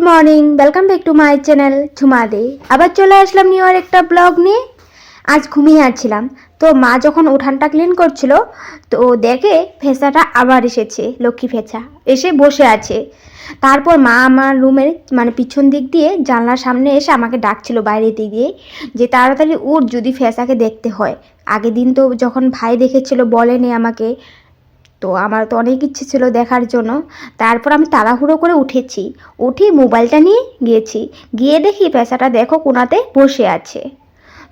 Good morning welcome back to my channel Jhumade আবার চলে আসলাম new আর একটা ব্লগ নিয়ে। আজ ঘুমিয়ে আসছিলাম তো মা যখন উঠানটা ক্লিন করছিল, তো দেখে ফেসাটা আবার এসেছে, লক্ষ্মী ফেসা এসে বসে আছে। তারপর মা আমার রুমের মানে পিছন দিক দিয়ে জানলার সামনে এসে আমাকে ডাকছিল বাইরের দিক দিয়ে যে তাড়াতাড়ি উঠ যদি ফেসাকে দেখতে হয়। আগের দিন তো যখন ভাই দেখেছিল, বলেনি আমাকে। তো আমার তো অনেক ইচ্ছে ছিল দেখার জন্য। তারপর আমি তাড়াহুড়ো করে উঠেছি। উঠে মোবাইলটা নিয়ে গিয়েছি। গিয়ে দেখি পেশাটা দেখো কোনাতে বসে আছে।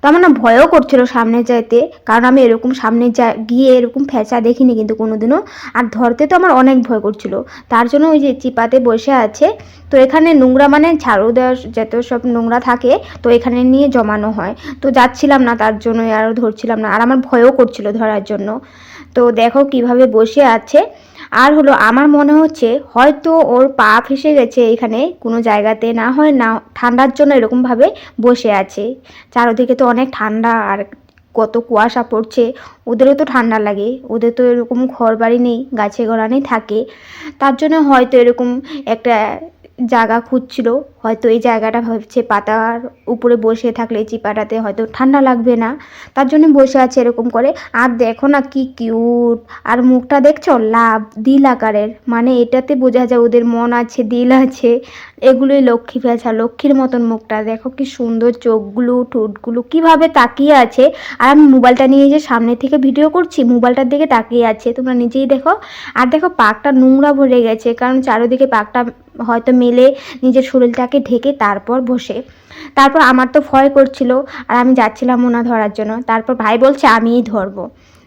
তো আমার না ভয়ও করছিল সামনে যাইতে, কারণ আমি এরকম সামনে যা, গিয়ে এরকম ফেঁচা দেখিনি কিন্তু কোনোদিনও। আর ধরতে তো আমার অনেক ভয় করছিল। তার জন্য ওই যে চিপাতে বসে আছে। তো এখানে নোংরা মানে ঝাড়ু দেওয়ার যত সব নোংরা থাকে, তো এখানে নিয়ে জমানো হয়। তো যাচ্ছিলাম না তার জন্য আর ধরছিলাম না। আর আমার ভয়ও করছিল ধরার জন্য। তো দেখো কীভাবে বসে আছে। আর হলো, আমার মনে হচ্ছে হয়তো ওর পা ফেসে গেছে এখানে, কোনো জায়গাতে। না হয় না, ঠান্ডার জন্য এরকমভাবে বসে আছে। চারদিকে তো অনেক ঠান্ডা, আর কত কুয়াশা পড়ছে। ওদেরও তো ঠান্ডা লাগে, ওদের তো এরকম ঘর বাড়ি নেই, গাছে গোড়ানেই থাকে। তার জন্য হয়তো এরকম একটা জায়গা খুঁজছিল, হয়তো এই জায়গাটা ভাবছে পাতার উপরে বসে থাকলে চিপাটাতে হয়তো ঠান্ডা লাগবে না। তার জন্য বসে আছে এরকম করে। আর দেখো না কি কিউট আর মুখটা দেখছ? লাভ, দিল আকারের। মানে এটাতে বোঝা যায় ওদের মন আছে, দিল আছে। এগুলোই লক্ষ্মী ফেঁচা লক্ষ্মীর মতন মুখটা, দেখো কি সুন্দর চোখগুলো, ঠোঁটগুলো কীভাবে তাকিয়ে আছে। আর আমি মোবাইলটা নিয়ে যে সামনে থেকে ভিডিও করছি, মোবাইলটার দিকে তাকিয়ে আছে। তোমরা নিজেই দেখো। আর দেখো পাকটা নোংরা ভরে গেছে, কারণ চারিদিকে পাকটা হয়তো মেলে নিজের শরীরটাকে ঢেকে তারপর বসে। তারপর আমার তো ভয় করছিল, আর আমি যাচ্ছিলাম ওনা ধরার জন্য। তারপর ভাই বলছে, আমিই ধরবো।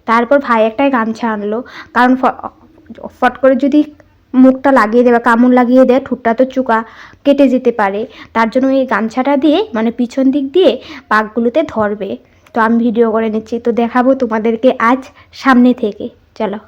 তারপর ভাই একটাই গামছা আনলো, কারণ ফট করে যদি মুখটা লাগিয়ে দেয় বা কামড় লাগিয়ে দেয় ঠোঁটটা তো চুকা, কেটে যেতে পারে। তার জন্য এই গামছাটা দিয়ে মানে পিছন দিক দিয়ে পাকগুলোতে ধরবে। তো আমি ভিডিও করে নিচ্ছি। তো দেখাবো তোমাদেরকে আজ সামনে থেকে। চলো।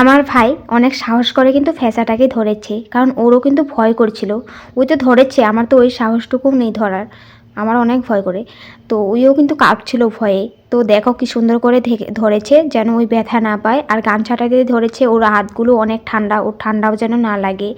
আমার ভাই অনেক সাহস করে কিন্তু ফেঁসাটাকে ধরেছে, কারণ ওরও কিন্তু ভয় করছিল। ওই তো ধরেছে, আমার তো ওই সাহসটুকুও নেই ধরার, আমার অনেক ভয় করে। তো ওইও কিন্তু কাঁপছিল ভয়ে। তো দেখো কি সুন্দর করে ধরেছে, যেন ওই ব্যথা না পায়। আর গামছাটা দিয়ে ধরেছে, ওর হাতগুলো অনেক ঠান্ডা, ওর ঠান্ডাও যেন না লাগে।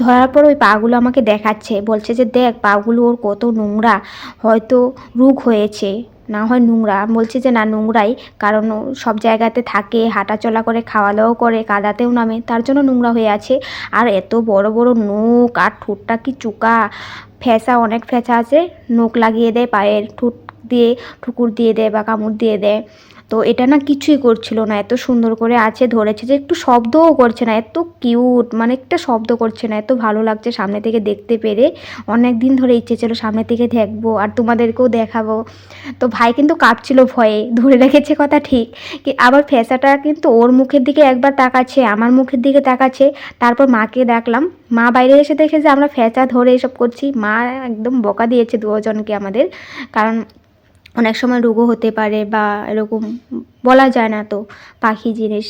ধরার পর ওই পাগুলো আমাকে দেখাচ্ছে, বলছে যে দেখ পাগুলো ওর কত নোংরা, হয়তো রোগ হয়েছে। না হয় নোংরা। বলছে যে না, নোংরাই। কারণ সব জায়গাতে থাকে, হাঁটাচলা করে খাওয়া দাওয়াও করে, কাদাতেও নামে। তার জন্য নোংরা হয়ে আছে। আর এত বড় বড় নখ আর ঠোঁটটা কি চোকা। ফেঁসা, অনেক ফেঁসা আছে। নখ লাগিয়ে দেয় পায়ের ঠোঁট দিয়ে, ঠুকুর দিয়ে দেয় বা কামড় দিয়ে দেয়। তো এটা না কিছুই করছিল না, এত সুন্দর করে আছে, ধরেছে যে একটু শব্দও করছে না, এত কিউট মানে একটা শব্দ করছে না, এত ভালো লাগছে সামনে থেকে দেখতে পেরে। অনেক দিন ধরে ইচ্ছে ছিল সামনে থেকে দেখব আর তোমাদেরকেও দেখাবো। তো ভাই কিন্তু কাঁপছিল ভয়ে, ধরে রেখেছে কথা ঠিক আবার ফেসাটা কিন্তু ওর মুখের দিকে একবার তাকাচ্ছে, আমার মুখের দিকে তাকাচ্ছে, তারপর মাকে ডাকলাম মা বাইরে এসে দেখে যে আমরা ফেঁচা ধরে এসব করছি, মা একদম বকা দিয়েছে দুজনকে আমাদের, কারণ অনেক সময় রোগও হতে পারে বা এরকম বলা যায় না তো পাখি জিনিস।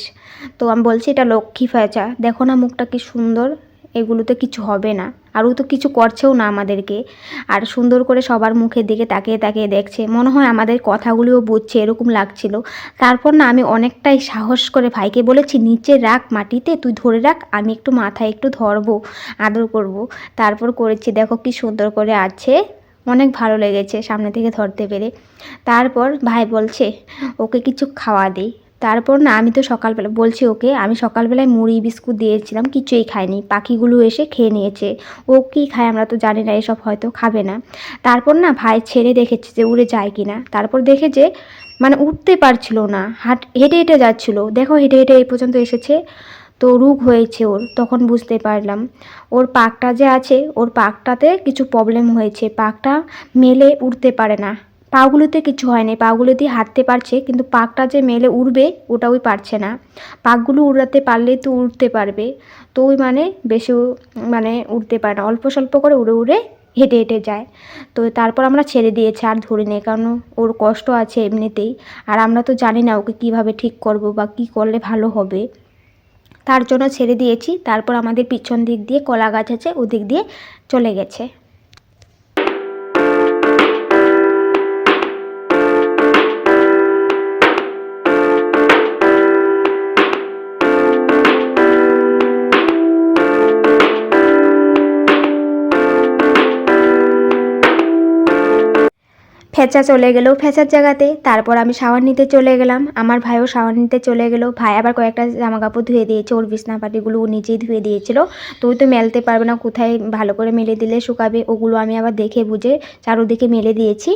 তো আমি বলছি, এটা লক্ষ্মী ফেঁচা। দেখো না মুখটা কি সুন্দর। এগুলোতে কিছু হবে না। আরও তো কিছু করছেও না আমাদেরকে। আর সুন্দর করে সবার মুখের দিকে তাকিয়ে তাকিয়ে দেখছে। মনে হয় আমাদের কথাগুলিও বুঝছে, এরকম লাগছিল। তারপর না আমি অনেকটাই সাহস করে ভাইকে বলেছি, নিচে রাখ মাটিতে, তুই ধরে রাখ, আমি একটু মাথায় একটু ধরবো, আদর করব। তারপর করেছি, দেখো কি সুন্দর করে আছে। অনেক ভালো লেগেছে সামনে থেকে ধরতে পেরে। তারপর ভাই বলছে, ওকে কিছু খাওয়া দিই তারপর না, আমি তো সকালবেলা, বলছি ওকে, আমি সকালবেলায় মুড়ি, বিস্কুট দিয়েছিলাম, কিছুই খায়নি পাখিগুলো এসে খেয়ে নিয়েছে। ও কি খায় আমরা তো জানি না, এসব হয়তো খাবে না। তারপর না, ভাই ছেড়ে দেখেছে যে উড়ে যায় কি না তারপর দেখে যে মানে উঠতে পারছিল না। হাট, হেঁটে হেঁটে যাচ্ছিল। দেখো, হেঁটে হেঁটে এই পর্যন্ত এসেছে। তো রোগ হয়েছে ওর, তখন বুঝতে পারলাম। ওর পাকটা যে আছে, ওর পাকটাতে কিছু প্রবলেম হয়েছে। পাকটা মেলে উঠতে পারে না। পাগুলোতে কিছু হয়নি। পাগুলো দিয়ে হাঁটতে পারছে, কিন্তু পাকটা যে মেলে উড়বে ওটা ওই পারছে না। পাকগুলো উড়াতে পারলেই তো উঠতে পারবে। তো ওই মানে বেশি মানে উঠতে পারে না। অল্প স্বল্প করে উড়ে উড়ে হেঁটে হেঁটে যায়। তো তারপর আমরা ছেড়ে দিয়েছি, আর ধরে নেই, কারণ ওর কষ্ট আছে এমনিতেই। আর আমরা তো জানি না ওকে কীভাবে ঠিক করব বা কি করলে ভালো হবে। তার জন্য ছেড়ে দিয়েছি। তারপর আমাদের পিছন দিক দিয়ে কলা গাছ আছে, ওদিক দিয়ে চলে গেছে। ফেঁচা চলে গেল ফেঁচার জায়গাতে। তারপর আমি শাওয়ার নিতে চলে গেলাম। আমার ভাইও শাওয়ার নিতে চলে গেল। ভাই আবার কয়েকটা জামা কাপড় ধুয়ে দিয়েছে। ওর বিছনাপাটিগুলো ও নিজেই ধুয়ে দিয়েছিল। তো ওই তো মেলতে পারবে না। কোথায় ভালো করে মেলে দিলে শুকাবে? ওগুলো আমি আবার দেখে বুঝে চারোদিকে মেলে দিয়েছি।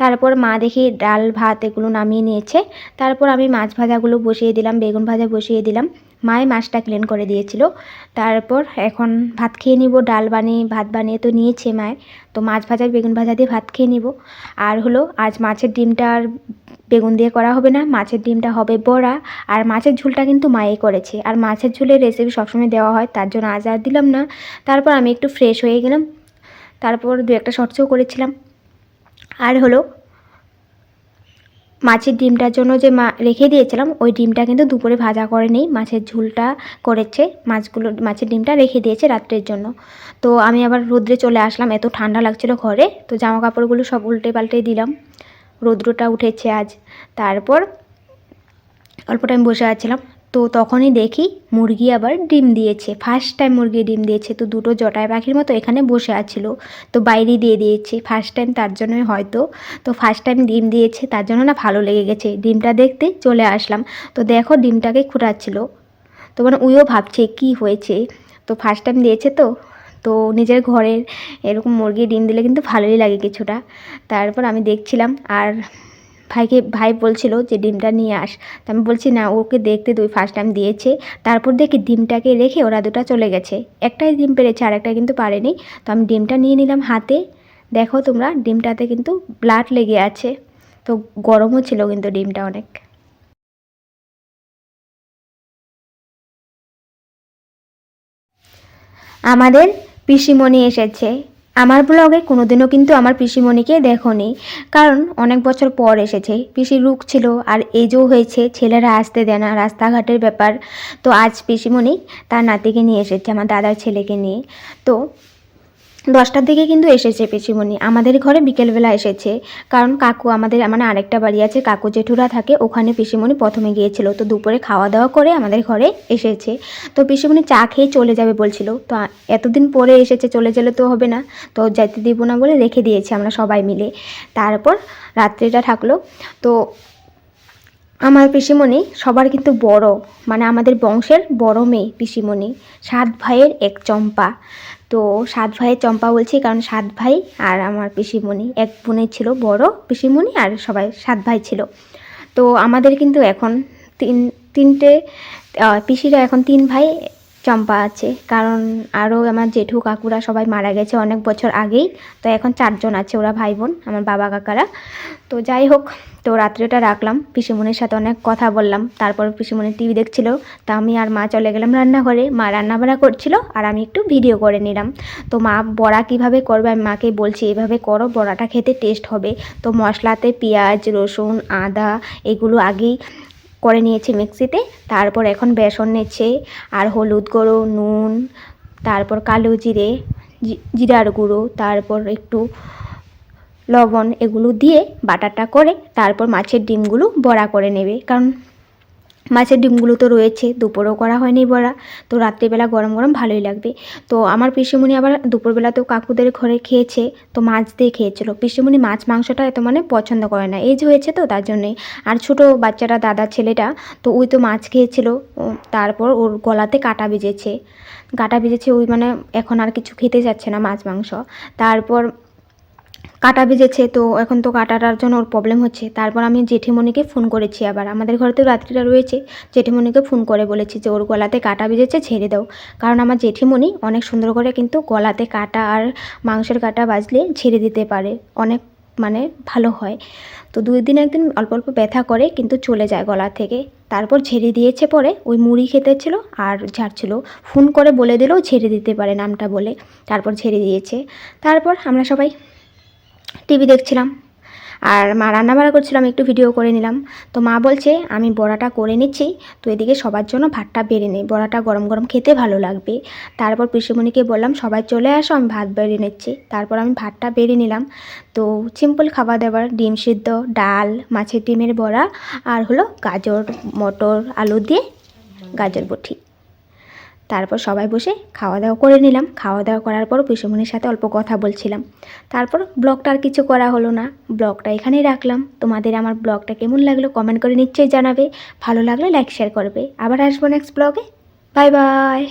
তারপর মা দেখি ডাল, ভাত এগুলো নামিয়ে নিয়েছে। তারপর আমি মাছ ভাজাগুলো বসিয়ে দিলাম, বেগুন ভাজা বসিয়ে দিলাম। মায়ে মাছটা ক্লিন করে দিয়েছিল। তারপর এখন ভাত খেয়ে নিব, ডাল বানিয়ে, ভাত বানিয়ে তো নিয়েছে মায়ে তো মাছ ভাজা, বেগুন ভাজা দিয়ে ভাত খেয়ে নিব। আর হলো, আজ মাছের ডিমটা আর বেগুন দিয়ে করা হবে না। মাছের ডিমটা হবে বড়া। আর মাছের ঝোলটা কিন্তু মায়ে করেছে। আর মাছের ঝোলের রেসিপি সবসময় দেওয়া হয়, তার জন্য আজ আর দিলাম না। তারপর আমি একটু ফ্রেশ হয়ে গেলাম। তারপর দু একটা শর্টসও করেছিলাম। আর হলো মাছের ডিমটার জন্য যে মা রেখে দিয়েছিলাম, ওই ডিমটা কিন্তু দুপুরে ভাজা করে নেই। মাছের ঝুলটা করেছে, মাছগুলো, মাছের ডিমটা রেখে দিয়েছে রাত্রের জন্য। তো আমি আবার রোদ্রে চলে আসলাম, এত ঠান্ডা লাগছিল ঘরে, তো জামা কাপড়গুলো সব উল্টে পাল্টে দিলাম। রৌদ্রটা উঠেছে আজ। তারপর অল্প টাইম বসে আছিলাম। তো তখনই দেখি মুরগি আবার ডিম দিয়েছে। ফার্স্ট টাইম মুরগি ডিম দিয়েছে। তো দুটো জটায় পাখির মতো এখানে বসে আছিল। তো বাইরে দিয়ে দিয়েছে। ফার্স্ট টাইম তার জন্যই হয়তো। তো ফার্স্ট টাইম ডিম দিয়েছে। তার জন্য না ভালো লেগে গেছে। ডিমটা দেখতে চলে আসলাম। তো দেখো ডিমটাকে খুঁড়াচ্ছিল। তো মানে উইও ভাবছে, কি হয়েছে? তো ফার্স্ট টাইম দিয়েছে তো। তো নিজের ঘরের এরকম মুরগি ডিম দিলে কিন্তু ভালোই লাগে কিছুটা। তারপর আমি দেখছিলাম আর ভাইকে, ভাই বলছিল যে, ডিমটা নিয়ে আস। তো আমি বলছি, না, ওকে দেখতে তুই ফার্স্ট টাইম দিয়েছে। তারপর দেখি ডিমটাকে রেখে ওরা দুটা চলে গেছে। একটাই ডিম পেরেছে আর একটা কিন্তু পারেনি। তো আমি ডিমটা নিয়ে নিলাম হাতে। দেখো তোমরা, ডিমটাতে কিন্তু ব্লাড লেগে আছে। তো গরমও ছিল কিন্তু ডিমটা অনেক। আমাদের পিসিমণি এসেছে। আমার ব্লগে কোনোদিনও কিন্তু আমার পিসিমণিকে দেখনি। কারণ অনেক বছর পর এসেছে। পিসি রুক ছিল আর এজও হয়েছে, ছেলেরা আসতে দেয় না, রাস্তাঘাটের ব্যাপার। তো আজ পিসিমণি তার নাতিকে নিয়ে এসেছে, আমার দাদার ছেলেকে নিয়ে। তো দশটার দিকে কিন্তু এসেছে পিসিমণি। আমাদের ঘরে বিকেলবেলা এসেছে। কারণ কাকু আমাদের মানে আরেকটা বাড়ি আছে, কাকু জেঠুরা থাকে, ওখানে পিসিমণি প্রথমে গিয়েছিল। তো দুপুরে খাওয়া দাওয়া করে আমাদের ঘরে এসেছে। তো পিসিমণি চা খেয়ে চলে যাবে বলছিল। তো এতদিন পরে এসেছে, চলে গেলে তো হবে না। তো যেতে দিব না বলে রেখে দিয়েছি আমরা সবাই মিলে। তারপর রাত্রিটা থাকল। তো আমার পিসিমণি সবার কিন্তু বড় মানে আমাদের বংশের বড় মেয়ে পিসিমণি। সাত ভাইয়ের এক চম্পা। তো সাত ভাইয়ের চম্পা বলছি কারণ সাত ভাই আর আমার পিসিমণি। এক বোনের ছিল বড় পিসিমণি আর সবাই সাত ভাই ছিল। তো আমাদের কিন্তু এখন তিন, তিনটে পিসিরা এখন তিন ভাই চম্পা আছে। কারণ আরও আমার জেঠু কাকুরা সবাই মারা গেছে অনেক বছর আগেই। তো এখন চারজন আছে ওরা ভাই বোন, আমার বাবা কাকারা। তো যাই হোক তো রাত্রিটা রাখলাম, পিসিমণির সাথে অনেক কথা বললাম, তারপর পিসিমণি টিভি দেখছিল, তা আমি আর মা চলে গেলাম রান্নাঘরে, মা রান্নাবাড়া করছিল, আর আমি একটু ভিডিও করে নিলাম। তো মা বড়া কীভাবে করবে আমি মাকে বলছি, এভাবে করো, বড়াটা খেতে টেস্ট হবে। তো মশলাতে পেঁয়াজ, রসুন, আদা এগুলো আগেই করে নিয়েছি মিক্সিতে, তারপর এখন বেসন নিচ্ছে আর হলুদ গুঁড়ো, নুন, তারপর কালো জিরে জিরার গুঁড়ো, তারপর একটু লবণ এগুলো দিয়ে বাটারটা করে তারপর মাছের ডিমগুলো বড়া করে নেবে। কারণ মাছের ডিমগুলো তো রয়েছে, দুপুরও করা হয়নি বড়া। তো রাত্রিবেলা গরম গরম ভালোই লাগবে। তো আমার পিসিমণি আবার দুপুরবেলাতেও কাকুদের ঘরে খেয়েছে, তো মাছ দিয়ে খেয়েছিল। পিসিমণি মাছ মাংসটা এত মানে পছন্দ করে না। এই যে হয়েছে তো তার জন্যই আর ছোট বাচ্চাটা, দাদা ছেলেটা, তো ওই তো মাছ খেয়েছিল। তারপর ওর গলাতে কাটা বিজেছে কাটা বিজেছে ওই মানে এখন আর কিছু খেতে যাচ্ছে না মাছ মাংস। তারপর কাটা বেজেছে তো এখন তো কাটাটার জন্য ওর প্রবলেম হচ্ছে। তারপর আমি জেঠিমণিকে ফোন করেছি আবার। আমাদের ঘরে তো রাত্রিটা রয়েছে। জেঠিমণিকে ফোন করে বলেছি যে, ওর গলাতে কাটা বেজেছে ছেড়ে দাও। কারণ আমার জেঠিমণি অনেক সুন্দর করে কিন্তু গলাতে কাটা আর মাংসের কাটা বাজলে ছেড়ে দিতে পারে। অনেক মানে ভালো হয়। তো দুই দিন একদিন অল্প অল্প ব্যথা করে কিন্তু চলে যায় গলা থেকে। তারপর ছেড়ে দিয়েছে পরে ওই মুড়ি খেতে ছিল আর ঝাড়ছিল। ফোন করে বলে দিলেও ছেড়ে দিতে পারে নামটা বলে। তারপর ছেড়ে দিয়েছে। তারপর আমরা সবাই টিভি দেখছিলাম। আর মা রান্নাবাড়া করছিলাম একটু ভিডিও করে নিলাম। তো মা বলছে, আমি বড়াটা করে নিচ্ছি, তো এদিকে সবার জন্য ভাতটা বেড়ে নেই। বড়াটা গরম গরম খেতে ভালো লাগবে। তারপর পিসিমণিকে বললাম, সবাই চলে আসো, আমি ভাত বেড়ে নিচ্ছি। তারপর আমি ভাতটা বেড়ে নিলাম। তো সিম্পল খাবার দাবার, ডিম সিদ্ধ, ডাল, মাছের ডিমের বড়া, আর হলো গাজর, মটর, আলু দিয়ে গাজর বটি। তারপর সবাই বসে খাওয়া দাওয়া করে নিলাম। খাওয়া দাওয়া করার পর পিসুমনির সাথে অল্প কথা বলছিলাম। তারপর ব্লগটা আর কিছু করা হলো না। ব্লগটা এখানেই রাখলাম। তোমাদের আমার ব্লগটা কেমন লাগল কমেন্ট করে নিশ্চয়ই জানাবে। ভালো লাগলে লাইক শেয়ার করবে। আবার আসব নেক্সট ব্লগে বাই বাই